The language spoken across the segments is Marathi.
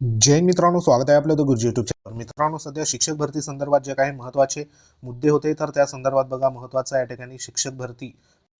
जैन मित्रांनो स्वागत आहे आपलं द गुरुजी युट्यूब चॅनल मित्रांनो सध्या शिक्षक भरती संदर्भात जे काही महत्त्वाचे मुद्दे होते तर त्या संदर्भात बघा महत्त्वाचा या ठिकाणी शिक्षक भरती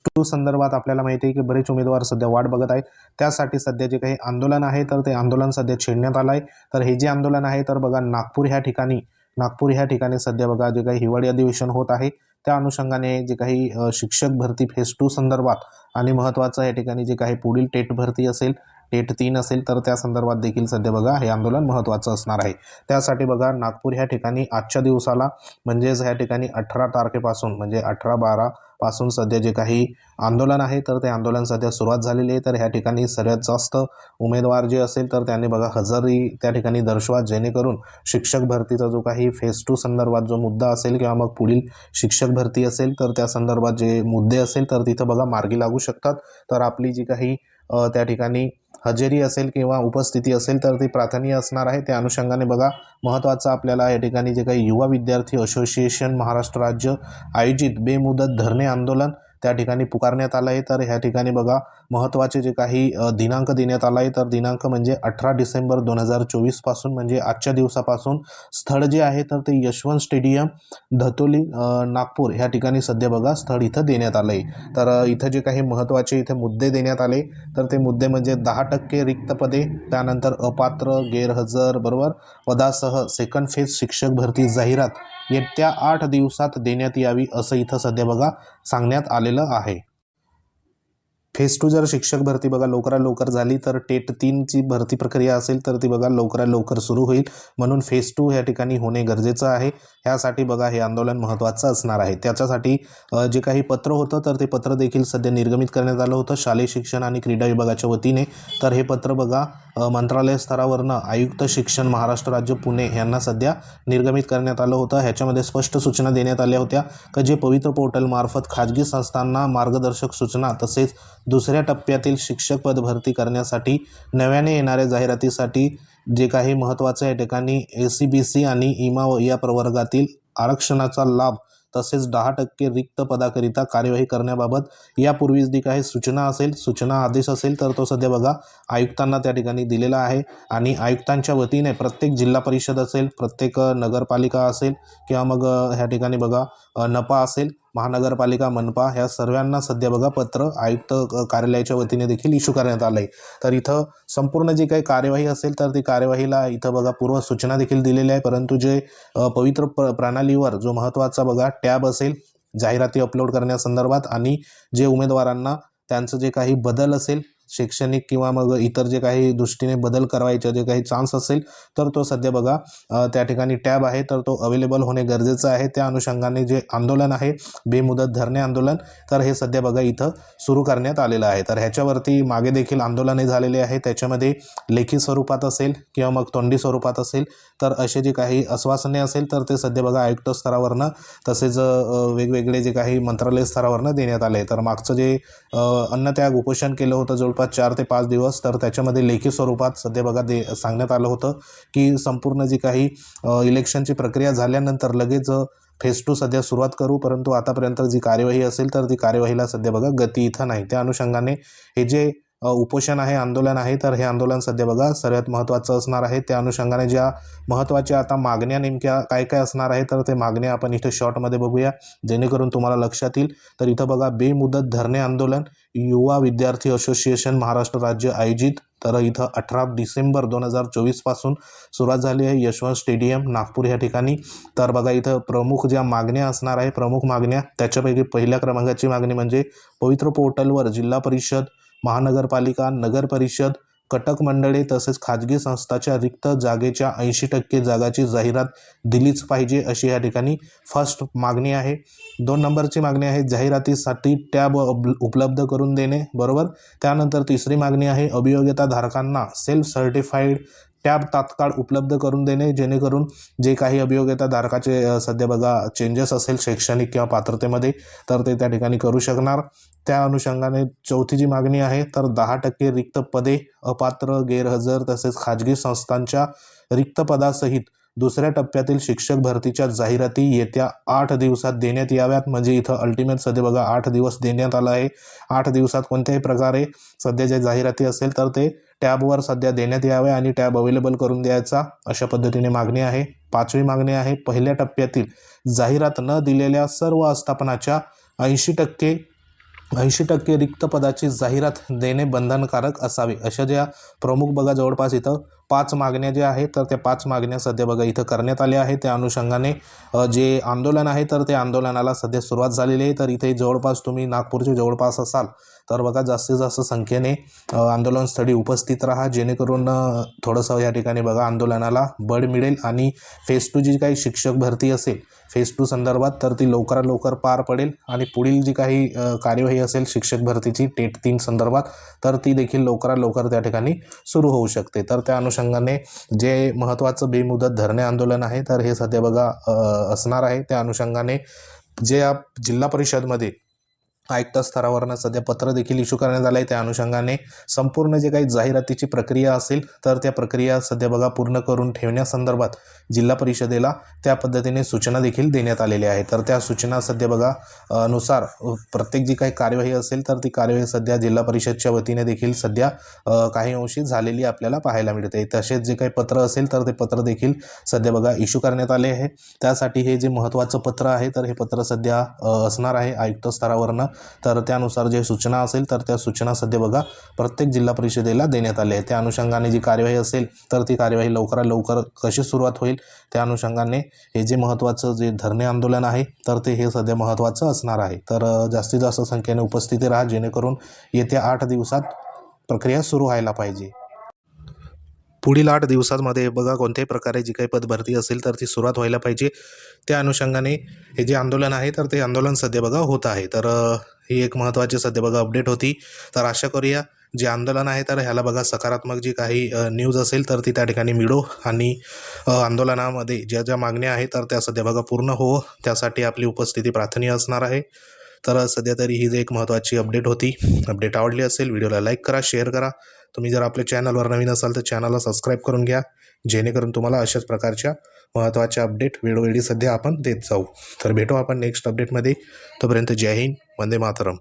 टू संदर्भात आपल्याला माहिती आहे की बरेच उमेदवार सध्या वाट बघत आहेत. त्यासाठी सध्या जे काही आंदोलन आहे तर ते आंदोलन सध्या छेडण्यात आलं आहे. तर हे जे आंदोलन आहे तर बघा नागपूर ह्या ठिकाणी नागपूर ह्या ठिकाणी सध्या बघा जे काही हिवाळी अधिवेशन होत आहे त्या अनुषंगाने जे काही शिक्षक भरती फेज टू संदर्भात आणि महत्त्वाचं या ठिकाणी जे काही पुढील टेट भरती असेल टेट तीन असेल तर त्या संदर्भात देखील सध्या बघा हे आंदोलन महत्त्वाचं असणार आहे. त्यासाठी बघा नागपूर ह्या ठिकाणी आजच्या दिवसाला म्हणजेच ह्या ठिकाणी अठरा तारखेपासून म्हणजे अठरा बारा पासून सध्या जे काही आंदोलन आहे तर ते आंदोलन सध्या सुरुवात झालेली आहे. तर ह्या ठिकाणी सर्वात जास्त उमेदवार जे असेल तर त्यांनी बघा हजरी त्या ठिकाणी दर्शवा जेणेकरून शिक्षक भरतीचा जो काही फेज टू संदर्भात जो मुद्दा असेल किंवा मग पुढील शिक्षक भरती असेल तर त्या संदर्भात जे मुद्दे असेल तर तिथं बघा मार्गी लागू शकतात. तर आपली जी काही त्या ठिकाणी हजेरी असेल किंवा उपस्थिती असेल तर ती प्राधान्य असणार आहे. त्या अनुषंगाने बघा महत्त्वाचं आपल्याला या ठिकाणी जे काही युवा विद्यार्थी असोसिएशन महाराष्ट्र राज्य आयोजित बेमुदत धरणे आंदोलन त्या ठिकाणी पुकारण्यात आलं आहे तर ह्या ठिकाणी बघा महत्त्वाचे जे काही दिनांक देण्यात आला आहे तर दिनांक म्हणजे अठरा डिसेंबर दोन हजार चोवीसपासून म्हणजे आजच्या दिवसापासून स्थळ जे आहे तर ते यशवंत स्टेडियम धतोली नागपूर ह्या ठिकाणी सध्या बघा स्थळ इथं देण्यात आलं आहे तर इथं जे काही महत्त्वाचे इथे मुद्दे देण्यात आले तर ते मुद्दे म्हणजे दहा टक्के रिक्त पदे त्यानंतर अपात्र गैरहजर बरोबर? पदासह सेकंड फेज शिक्षक भरती जाहिरात येत्या आठ दिवसात देण्यात यावी असं इथं सध्या बघा सांगण्यात आलेलं आहे. फेज टू जर शिक्षक भरती बघा लवकरात लवकर झाली तर टेट तीनची भरती प्रक्रिया असेल तर ती बघा लवकरात लवकर सुरू होईल. म्हणून फेज टू ह्या ठिकाणी होणे गरजेचं आहे. ह्यासाठी बघा हे आंदोलन महत्त्वाचं असणार आहे. त्याच्यासाठी जे काही पत्र होतं तर ते पत्र देखील सध्या निर्गमित करण्यात आलं होतं शालेय शिक्षण आणि क्रीडा विभागाच्या वतीने. तर हे पत्र बघा मंत्रालय स्तरावरनं आयुक्त शिक्षण महाराष्ट्र राज्य पुणे यांना सध्या निर्गमित करण्यात आलं होतं. ह्याच्यामध्ये स्पष्ट सूचना देण्यात आल्या होत्या का जे पवित्र पोर्टलमार्फत खाजगी संस्थांना मार्गदर्शक सूचना तसेच दुसऱ्या टप्प्यातील शिक्षक पद भरती करण्यासाठी नव्याने येणाऱ्या जाहिरातीसाठी जे काही महत्त्वाचं या ठिकाणी ए सी बी सी आणि इमा या प्रवर्गातील आरक्षणाचा लाभ तसेच दहा टक्के रिक्त पदाकरिता कार्यवाही करण्याबाबत यापूर्वीच जी काही सूचना असेल सूचना आदेश असेल तर तो सध्या बघा आयुक्तांना त्या ठिकाणी दिलेला आहे. आणि आयुक्तांच्या वतीने प्रत्येक जिल्हा परिषद असेल प्रत्येक नगरपालिका असेल किंवा मग ह्या ठिकाणी बघा नपा असेल महानगरपालिका मनपा ह्या सर्वांना सध्या बघा पत्र आयुक्त कार्यालयाच्या वतीने देखील इश्यू करण्यात आलं आहे तर इथं संपूर्ण जी काही कार्यवाही असेल तर ती कार्यवाहीला इथं बघा पूर्व सूचना देखील दिलेल्या आहे. परंतु जे पवित्र प्र प्रणालीवर जो महत्त्वाचा बघा टॅब असेल जाहिराती अपलोड करण्यासंदर्भात आणि जे उमेदवारांना त्यांचं जे काही बदल असेल शैक्षणिक किंवा मग इतर जे काही दृष्टीने बदल करायचे जे काही चान्स असेल तर तो सध्या बघा त्या ठिकाणी टॅब आहे तर तो अवेलेबल होणे गरजेचं आहे. त्या अनुषंगाने जे आंदोलन आहे बेमुदत धरणे आंदोलन तर हे सध्या बघा इथं सुरू करण्यात आलेलं आहे. तर ह्याच्यावरती मागे देखील आंदोलने झालेले आहे त्याच्यामध्ये लेखी स्वरूपात असेल किंवा मग तोंडी स्वरूपात असेल तर असे जे काही आश्वासने असेल तर ते सध्या बघा आयुक्त स्तरावरनं तसेच वेगवेगळे जे काही मंत्रालय स्तरावरनं देण्यात आले. तर मागचं जे अन्न त्याग उपोषण केलं होतं जो जवळपास चार ते पाच दिवस तर त्याच्यामध्ये लेखी स्वरूपात सध्या बघा दे सांगण्यात आलं होतं की संपूर्ण जी काही इलेक्शनची प्रक्रिया झाल्यानंतर लगेच फेज टू सध्या सुरुवात करू परंतु आतापर्यंत जी कार्यवाही असेल तर ती कार्यवाहीला सध्या बघा गती इथं नाही. त्या अनुषंगाने हे जे उपोषण आहे आंदोलन आहे तर हे आंदोलन सध्या बघा सर्वात महत्त्वाचं असणार आहे. त्या अनुषंगाने ज्या महत्त्वाच्या आता मागण्या नेमक्या काय काय असणार आहे तर ते मागण्या आपण इथे शॉर्टमध्ये बघूया. जेणेकरून तुम्हाला लक्षात येईल. तर इथं बघा बेमुदत धरणे आंदोलन युवा विद्यार्थी असोसिएशन महाराष्ट्र राज्य आयोजित. तर इथं अठरा डिसेंबर दोन हजार चोवीसपासून सुरुवात झाली आहे यशवंत स्टेडियम नागपूर या ठिकाणी. तर बघा इथं प्रमुख ज्या मागण्या असणार आहे प्रमुख मागण्या त्याच्यापैकी पहिल्या क्रमांकाची मागणी म्हणजे पवित्र पोर्टलवर जिल्हा परिषद महानगरपालिका नगरपरिषद कटक मंडळे तसेच खाजगी संस्थाच्या रिक्त जागेच्या ऐंशी टक्के जागाची जाहिरात दिलीच पाहिजे अशी या ठिकाणी फर्स्ट मागणी आहे. दोन नंबरची मागणी आहे जाहिरातीसाठी टॅब उपलब्ध करून देणे बरोबर? त्यानंतर तिसरी मागणी आहे अभियोग्यता धारकांना सेल्फ सर्टिफाईड टॅब तात्काळ उपलब्ध करून देणे जेणेकरून जे काही अभियोग्यता धारकाचे सध्या बघा चेंजेस असेल शैक्षणिक किंवा पात्रतेमध्ये तर ते त्या ठिकाणी करू शकणार. त्या अनुषंगाने चौथी जी मागणी आहे तर दहा टक्के रिक्त पदे अपात्र गैरहजर तसेच खाजगी संस्थांच्या रिक्त पदासहित दुसऱ्या टप्प्यातील शिक्षक भरतीच्या जाहिराती येत्या आठ दिवसात देण्यात याव्यात. म्हणजे इथं अल्टिमेट सध्या बघा आठ दिवस देण्यात आलं आहे. आठ दिवसात कोणत्याही प्रकारे सध्या जे जाहिराती असेल तर ते टॅबवर सध्या देण्यात याव्या आणि टॅब अवेलेबल करून द्यायचा अशा पद्धतीने मागणी आहे. पाचवी मागणी आहे पहिल्या टप्प्यातील जाहिरात न दिलेल्या सर्व आस्थापनाच्या ऐंशी टक्के ऐंशी टक्के रिक्त पदाची जाहिरात देणे बंधनकारक असावे. अशा ज्या प्रमुख बघा जवळपास इथं पाच मागण्या ज्या आहेत तर त्या पाच मागण्या सध्या बघा इथं करण्यात आल्या आहेत. त्या अनुषंगाने जे आंदोलन आहे तर त्या आंदोलनाला सध्या सुरुवात झालेली आहे. तर इथे जवळपास तुम्ही नागपूरचे जवळपास असाल तर बघा जास्तीत जास्त संख्येने आंदोलनस्थळी उपस्थित राहा. जेणेकरून थोडंसं या ठिकाणी बघा आंदोलनाला बळ मिळेल आणि फेज टू जी काही शिक्षक भरती असेल फेज टू संदर्भात तर ती लवकरात लवकर पार पडेल आणि पुढील जी काही कार्यवाही असेल शिक्षक भरतीची टेट तीन संदर्भात तर ती देखील लवकरात लवकर त्या ठिकाणी सुरू होऊ शकते. तर त्या अनुषंगाने जे महत्त्वाचं बेमुदत धरणे आंदोलन आहे तर हे सध्या बघा असणार आहे. त्या अनुषंगाने जे आप जिल्हा परिषदमध्ये आयुक्त स्तरावरनं सध्या पत्र देखील इश्यू करण्यात आलं आहे त्या अनुषंगाने संपूर्ण जे काही जाहिरातीची प्रक्रिया असेल तर त्या प्रक्रिया सध्या बघा पूर्ण करून ठेवण्यासंदर्भात जिल्हा परिषदेला त्या पद्धतीने सूचना देखील देण्यात आलेल्या आहेत तर त्या सूचना सध्या बघा नुसार प्रत्येक जी काही कार्यवाही असेल तर ती कार्यवाही सध्या जिल्हा परिषदच्या वतीने देखील सध्या काही अंशी झालेली आपल्याला पाहायला मिळते. तसेच जे काही पत्र असेल तर ते पत्र देखील सध्या बघा इश्यू करण्यात आले आहे. त्यासाठी हे जे महत्त्वाचं पत्र आहे तर हे पत्र सध्या असणार आहे आयुक्त स्तरावरनं तर त्यानुसार जे सूचना असेल तर त्या सूचना सध्या बघा प्रत्येक जिल्हा परिषदेला देण्यात आल्या आहेत. त्या अनुषंगाने जी कार्यवाही असेल तर ती कार्यवाही लवकरात लवकर कशी सुरुवात होईल त्या अनुषंगाने हे जे महत्त्वाचं जे धरणे आंदोलन आहे तर ते हे सध्या महत्त्वाचं असणार आहे. तर जास्तीत जास्त संख्येने उपस्थिती राहा जेणेकरून येत्या आठ दिवसात प्रक्रिया सुरू व्हायला पाहिजे. पुढील आठ दिवसांमध्ये बघा कोणत्याही प्रकारे जी काही पदभरती असेल तर ती सुरुवात व्हायला पाहिजे. त्या अनुषंगाने हे जे आंदोलन आहे तर ते आंदोलन सध्या बघा होत आहे. तर ही एक महत्त्वाची सध्या बघा अपडेट होती. तर आशा करूया जे आंदोलन आहे तर ह्याला बघा सकारात्मक जी काही न्यूज असेल तर ती त्या ठिकाणी मिळो आणि आंदोलनामध्ये ज्या ज्या मागण्या आहेत तर त्या सध्या बघा पूर्ण हो. त्यासाठी आपली उपस्थिती प्रार्थनीय असणार आहे. तर सध्या तरी ही जी एक महत्त्वाची अपडेट होती. अपडेट आवडली असेल व्हिडिओला लाईक करा शेअर करा. तुम्ही जर आपल्या चॅनलवर नवीन असाल तर चॅनलला सबस्क्राईब करून घ्या. जेणेकरून तुम्हाला अशाच प्रकारच्या महत्त्वाच्या अपडेट वेळोवेळी सध्या आपण देत जाऊ. तर भेटू आपण नेक्स्ट अपडेटमध्ये तोपर्यंत जय हिंद वंदे मातरम.